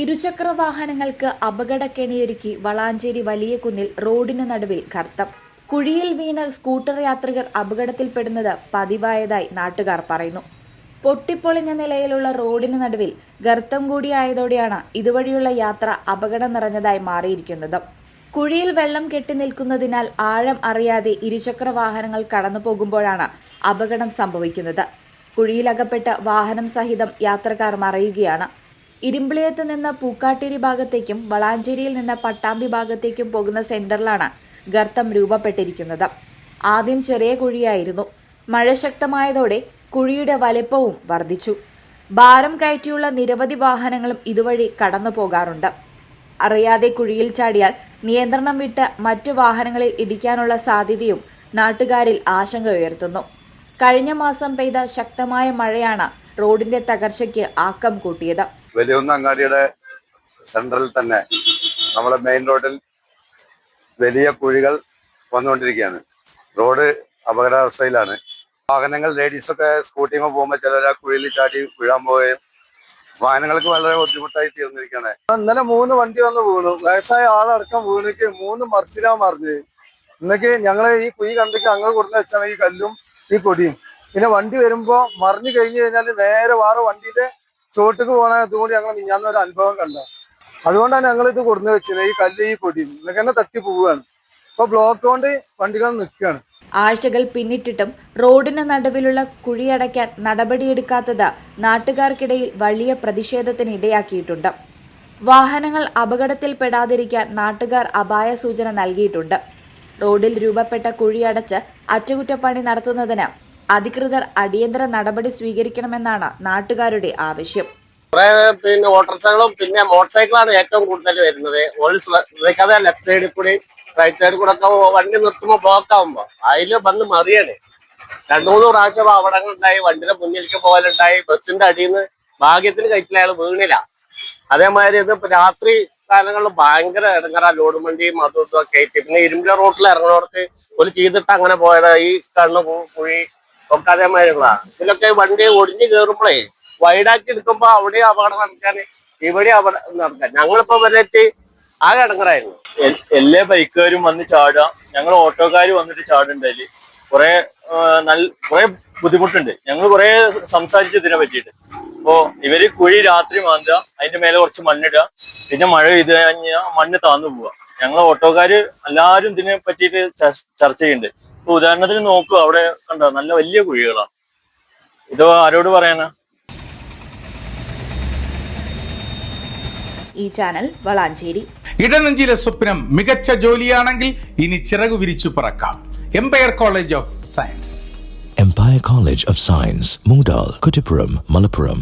ഇരുചക്ര വാഹനങ്ങൾക്ക് അപകടക്കെണിയൊരുക്കി വളാഞ്ചേരി വലിയ കുന്നിൽ റോഡിനു നടുവിൽ കർത്തം. കുഴിയിൽ വീണ് സ്കൂട്ടർ യാത്രികർ അപകടത്തിൽപ്പെടുന്നത് പതിവായതായി നാട്ടുകാർ പറയുന്നു. പൊട്ടിപ്പൊളിഞ്ഞ നിലയിലുള്ള റോഡിന് നടുവിൽ ഗർത്തം കൂടിയായതോടെയാണ് ഇതുവഴിയുള്ള യാത്ര അപകടം നിറഞ്ഞതായി മാറിയിരിക്കുന്നത്. കുഴിയിൽ വെള്ളം കെട്ടി നിൽക്കുന്നതിനാൽ ആഴം അറിയാതെ ഇരുചക്ര വാഹനങ്ങൾ കടന്നു പോകുമ്പോഴാണ് അപകടം സംഭവിക്കുന്നത്. കുഴിയിലകപ്പെട്ട വാഹനം സഹിതം യാത്രക്കാർ മറയുകയാണ്. ഇരുമ്പിളിയത്ത് നിന്ന് പൂക്കാട്ടിരി ഭാഗത്തേക്കും വളാഞ്ചേരിയിൽ നിന്ന് പട്ടാമ്പി ഭാഗത്തേക്കും പോകുന്ന സെന്ററിലാണ് ഗർത്തം രൂപപ്പെട്ടിരിക്കുന്നത്. ആദ്യം ചെറിയ കുഴിയായിരുന്നു. മഴ ശക്തമായതോടെ കുഴിയുടെ വലിപ്പവും വർദ്ധിച്ചു. ഭാരം കയറ്റിയുള്ള നിരവധി വാഹനങ്ങളും ഇതുവഴി കടന്നു പോകാറുണ്ട്. അറിയാതെ കുഴിയിൽ ചാടിയാൽ നിയന്ത്രണം വിട്ട് മറ്റു വാഹനങ്ങളിൽ ഇടിക്കാനുള്ള സാധ്യതയും നാട്ടുകാരിൽ ആശങ്ക ഉയർത്തുന്നു. കഴിഞ്ഞ മാസം പെയ്ത ശക്തമായ മഴയാണ് റോഡിന്റെ തകർച്ചയ്ക്ക് ആക്കം കൂട്ടിയത്. വലിയൊന്ന് അങ്ങാടിയുടെ സെൻട്രലിൽ തന്നെ നമ്മുടെ മെയിൻ റോഡിൽ വലിയ കുഴികൾ വന്നുകൊണ്ടിരിക്കുകയാണ്. റോഡ് അപകടാവസ്ഥയിലാണ്. വാഹനങ്ങൾ ലേഡീസൊക്കെ സ്കൂട്ടിയുമ്പോൾ പോകുമ്പോൾ ചിലർ ആ കുഴിയിൽ ചാടി വീഴാൻ പോവുകയും വാഹനങ്ങൾക്ക് വളരെ ബുദ്ധിമുട്ടായി തീർന്നിരിക്കുകയാണ്. ഇന്നലെ മൂന്ന് വണ്ടി വന്ന് വീണു. വയസ്സായ ആളടക്കം വീണിക്ക് മൂന്ന് മർച്ചിലാ മറിഞ്ഞ്. ഇന്നേക്ക് ഞങ്ങൾ ഈ കുഴി കണ്ടിട്ട് അങ്ങ് കൊടുന്ന് വെച്ചാണ് ഈ കല്ലും ഈ കൊടിയും. പിന്നെ വണ്ടി വരുമ്പോ മറിഞ്ഞു കഴിഞ്ഞു കഴിഞ്ഞാൽ നേരെ വേറെ വണ്ടിയുടെ ചോട്ടുക്ക് പോണ ഇതുകൊണ്ട് ഞങ്ങൾ മിഞ്ഞാന്ന ഒരു അനുഭവം കണ്ട അതുകൊണ്ടാണ് ഞങ്ങൾ ഇത് കൊടുന്ന് വെച്ചത് ഈ കല്ല് ഈ പൊടി ഇതൊക്കെ തന്നെ തട്ടി പോവുകയാണ്. ഇപ്പൊ ബ്ലോക്ക് കൊണ്ട് വണ്ടികൾ നിൽക്കുകയാണ്. ആഴ്ചകൾ പിന്നിട്ടിട്ടും റോഡിന് നടുവിലുള്ള കുഴിയടയ്ക്കാൻ നടപടിയെടുക്കാത്തത് നാട്ടുകാർക്കിടയിൽ വലിയ പ്രതിഷേധത്തിന് ഇടയാക്കിയിട്ടുണ്ട്. വാഹനങ്ങൾ അപകടത്തിൽ പെടാതിരിക്കാൻ നാട്ടുകാർ അപായ സൂചന നൽകിയിട്ടുണ്ട്. റോഡിൽ രൂപപ്പെട്ട കുഴിയടച്ച് അറ്റകുറ്റപ്പണി നടത്തുന്നതിന് അധികൃതർ അടിയന്തര നടപടി സ്വീകരിക്കണമെന്നാണ് നാട്ടുകാരുടെ ആവശ്യം. പിന്നെ ഓട്ടോറിക്ഷകളും പിന്നെ മോട്ടോർ സൈക്കിളാണ് ഏറ്റവും കൂടുതൽ വരുന്നത്. ശ്രദ്ധിക്കാതെ ലെഫ്റ്റ് സൈഡിൽ കൂടി റൈറ്റ് സൈഡിൽ കൂടെ ഒക്കെ വണ്ടി നിർത്തുമ്പോൾ ബ്ലോക്ക് ആവുമ്പോ അതിൽ വന്ന് മറിയാണ്. രണ്ടു മൂന്ന് പ്രാവശ്യം അപകടങ്ങൾ ഉണ്ടായി വണ്ടിയുടെ മുന്നിലേക്ക് പോകലുണ്ടായി ബസ്സിന്റെ അടിയിൽ നിന്ന് ഭാഗ്യത്തിന് കഴിച്ചില്ല അയാൾ വീണില്ല. അതേമാതിരി ഇത് രാത്രി കാലങ്ങളിൽ ഭയങ്കര ഇടങ്ങറ. ലോഡ് വണ്ടിയും അതും ഒക്കെ ആയിട്ട്. പിന്നെ ഇരുമ്പില റോട്ടിൽ ഇറങ്ങുന്നവർക്ക് ഒരു ചെയ്തിട്ട് അങ്ങനെ പോയതാ. ഈ കണ്ണ് പോയി ഒക്കെ ഇതിലൊക്കെ വണ്ടി ഒടിഞ്ഞു കയറുമ്പോഴേ വൈഡാക്കി എടുക്കുമ്പോ അവിടെ അപകടം നടക്കാൻ ഇവിടെ അപകടം നടക്കാൻ. ഞങ്ങളിപ്പോ വരച്ച് ആകെ ഇടങ്ങറായിരുന്നു. എൽ- എല്ലാ ബൈക്കുകാരും വന്ന് ചാടുക. ഞങ്ങൾ ഓട്ടോക്കാർ വന്നിട്ട് ചാടുണ്ടായി കുറെ നല്ല കുറെ ബുദ്ധിമുട്ടുണ്ട്. ഞങ്ങൾ കുറെ സംസാരിച്ചു ഇതിനെ പറ്റിയിട്ട്. അപ്പോ ഇവർ കുഴി രാത്രി മാന്തുക അതിന്റെ മേലെ കുറച്ച് മണ്ണിടുക. പിന്നെ മഴ പെയ്ത് കഴിഞ്ഞാൽ മണ്ണ് താന്നു പോവുക. ഞങ്ങൾ ഓട്ടോക്കാര് എല്ലാരും ഇതിനെ പറ്റിട്ട് ചർച്ച ചെയ്യുന്നുണ്ട്. ഉദാഹരണത്തിന് നോക്കുക അവിടെ കണ്ടോ നല്ല വലിയ കുഴികളാണ് ഇത് ആരോട് പറയാനാ ഈ ചാനൽ വളാഞ്ചേരി. ഇടനഞ്ചിലെ സ്വപ്നം മികച്ച ജോലിയാണെങ്കിൽ ഇനി ചിറകു വിരിച്ചു പറക്കാം. Empire college of science empire college of science Moodal Kuttippuram Malappuram.